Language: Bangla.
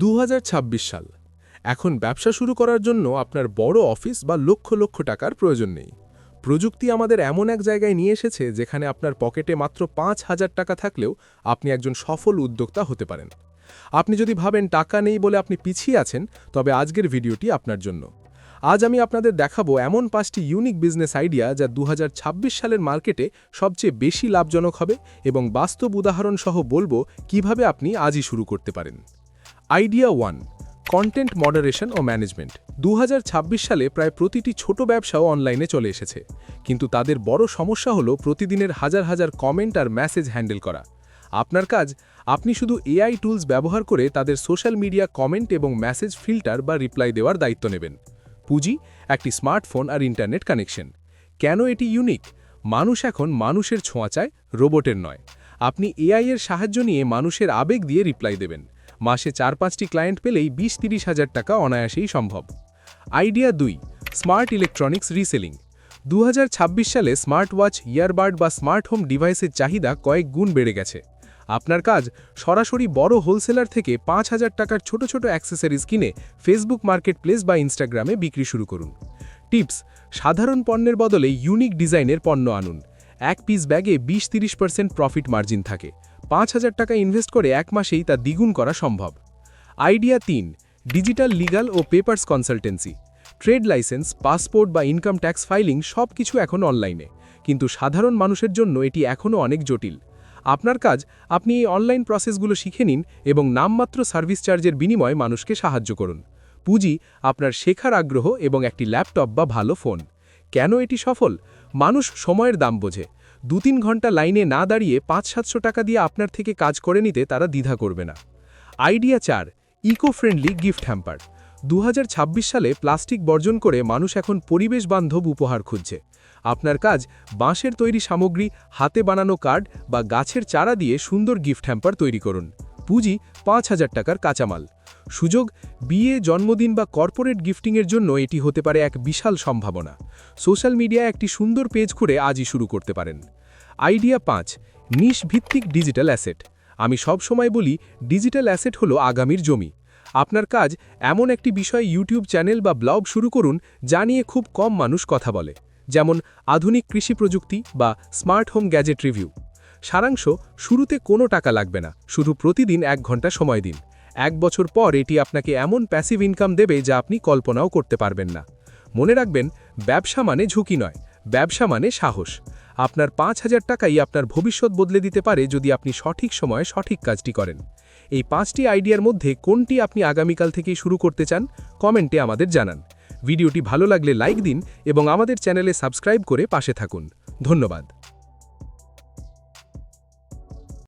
দু হাজার ছাব্বিশ সাল। এখন ব্যবসা শুরু করার জন্য আপনার বড় অফিস বা লক্ষ লক্ষ টাকার প্রয়োজন নেই। প্রযুক্তি আমাদের এমন এক জায়গায় নিয়ে এসেছে যেখানে আপনার পকেটে মাত্র পাঁচ হাজার টাকা থাকলেও আপনি একজন সফল উদ্যোক্তা হতে পারেন। আপনি যদি ভাবেন টাকা নেই বলে আপনি পিছিয়ে আছেন, তবে আজকের ভিডিওটি আপনার জন্য। আজ আমি আপনাদের দেখাবো এমন পাঁচটি ইউনিক বিজনেস আইডিয়া যা দু হাজার ছাব্বিশ সালের মার্কেটে সবচেয়ে বেশি লাভজনক হবে এবং বাস্তব উদাহরণ সহ বলব কীভাবে আপনি আজই শুরু করতে পারেন। আইডিয়া ওয়ান, কন্টেন্ট মডারেশন ও ম্যানেজমেন্ট। দু হাজার ছাব্বিশ সালে প্রায় প্রতিটি ছোট ব্যবসাও অনলাইনে চলে এসেছে। কিন্তু তাদের বড় সমস্যা হলো প্রতিদিনের হাজার হাজার কমেন্ট আর মেসেজ হ্যান্ডেল করা। আপনার কাজ, আপনি শুধু এআই টুলস ব্যবহার করে তাদের সোশ্যাল মিডিয়া কমেন্ট এবং মেসেজ ফিল্টার বা রিপ্লাই দেওয়ার দায়িত্ব নেবেন। পুঁজি, একটি স্মার্টফোন আর ইন্টারনেট কানেকশন। কেন এটি ইউনিক? মানুষ এখন মানুষের ছোঁয়া চায় রোবটের নয়। আপনি এআই এর সাহায্য নিয়ে মানুষের আবেগ দিয়ে রিপ্লাই দেবেন। মাসে চার পাঁচটি ক্লায়েন্ট পেলেই বিশ তিরিশ হাজার টাকা অনায়াসেই সম্ভব। আইডিয়া দুই স্মার্ট ইলেকট্রনিক্স রিসেলিং দু হাজার ছাব্বিশ সালে স্মার্ট ওয়াচ ইয়ারবাড বা স্মার্ট হোম ডিভাইসের চাহিদা কয়েক গুণ বেড়ে গেছে। আপনার কাজ সরাসরি বড় হোলসেলার থেকে পাঁচ হাজার টাকার ছোট ছোট অ্যাক্সেসরিজ কিনে ফেসবুক মার্কেটপ্লেস বা ইনস্টাগ্রামে বিক্রি শুরু করুন। টিপস, সাধারণ পণ্যের বদলে ইউনিক ডিজাইনের পণ্য আনুন। এক পিস ব্যাগে বিশ তিরিশ পার্সেন্ট প্রফিট মার্জিন থাকে। পাঁচ হাজার টাকা ইনভেস্ট করে এক মাসেই তা দ্বিগুণ করা সম্ভব। আইডিয়া তিন, ডিজিটাল লিগাল ও papers consultancy. Trade licence, passport বা ইনকাম ট্যাক্স ফাইলিং সব কিছু এখন অনলাইনে। কিন্তু সাধারণ মানুষের জন্য এটি এখনও অনেক জটিল। আপনার কাজ, আপনি এই অনলাইন প্রসেসগুলো শিখে নিন এবং নামমাত্র সার্ভিস চার্জের বিনিময়ে মানুষকে সাহায্য করুন। পুঁজি, আপনার শেখার আগ্রহ এবং একটি ল্যাপটপ বা ভালো ফোন। কেন এটি সফল? মানুষ সময়ের দাম বোঝে। দু তিন ঘণ্টা লাইনে না দাঁড়িয়ে পাঁচ সাতশো টাকা দিয়ে আপনার থেকে কাজ করে নিতে তারা দ্বিধা করবে না। আইডিয়া চার ইকো ফ্রেন্ডলি গিফট হ্যাম্পার দু হাজার ছাব্বিশ সালে প্লাস্টিক বর্জন করে মানুষ এখন পরিবেশ বান্ধব উপহার খুঁজছে। আপনার কাজ বাঁশের তৈরি সামগ্রী, হাতে বানানো কার্ড বা গাছের চারা দিয়ে সুন্দর গিফট হ্যাম্পার তৈরি করুন। পুঁজি পাঁচ হাজার টাকার কাঁচামাল। সুযোগ, বিয়ে, জন্মদিন বা কর্পোরেট গিফটিংয়ের জন্য এটি হতে পারে এক বিশাল সম্ভাবনা। সোশ্যাল মিডিয়ায় একটি সুন্দর পেজ খুঁড়ে আজই শুরু করতে পারেন। আইডিয়া পাঁচ নিশ ভিত্তিক ডিজিটাল অ্যাসেট। আমি সব সময় বলি, ডিজিটাল অ্যাসেট হলো আগামীর জমি। আপনার কাজ এমন একটি বিষয়ে ইউটিউব চ্যানেল বা ব্লগ শুরু করুন, যা নিয়ে খুব কম মানুষ কথা বলে। যেমন, আধুনিক কৃষি প্রযুক্তি বা স্মার্ট হোম গ্যাজেট রিভিউ। সারাংশ, শুরুতে কোনো টাকা লাগবে না, শুধু প্রতিদিন এক ঘণ্টা সময় দিন। এক বছর পর এটি আপনাকে এমন প্যাসিভ ইনকাম দেবে যা আপনি কল্পনাও করতে পারবেন না। মনে রাখবেন, ব্যবসা মানে ঝুঁকি নয়, ব্যবসা মানে সাহস। আপনার পাঁচ হাজার টাকাই আপনার ভবিষ্যৎ বদলে দিতে পারে যদি আপনি সঠিক সময়ে সঠিক কাজটি করেন। এই পাঁচটি আইডিয়ার মধ্যে কোনটি আপনি আগামীকাল থেকেই শুরু করতে চান, কমেন্টে আমাদের জানান। ভিডিওটি ভালো লাগলে লাইক দিন এবং আমাদের চ্যানেলে সাবস্ক্রাইব করে পাশে থাকুন। ধন্যবাদ।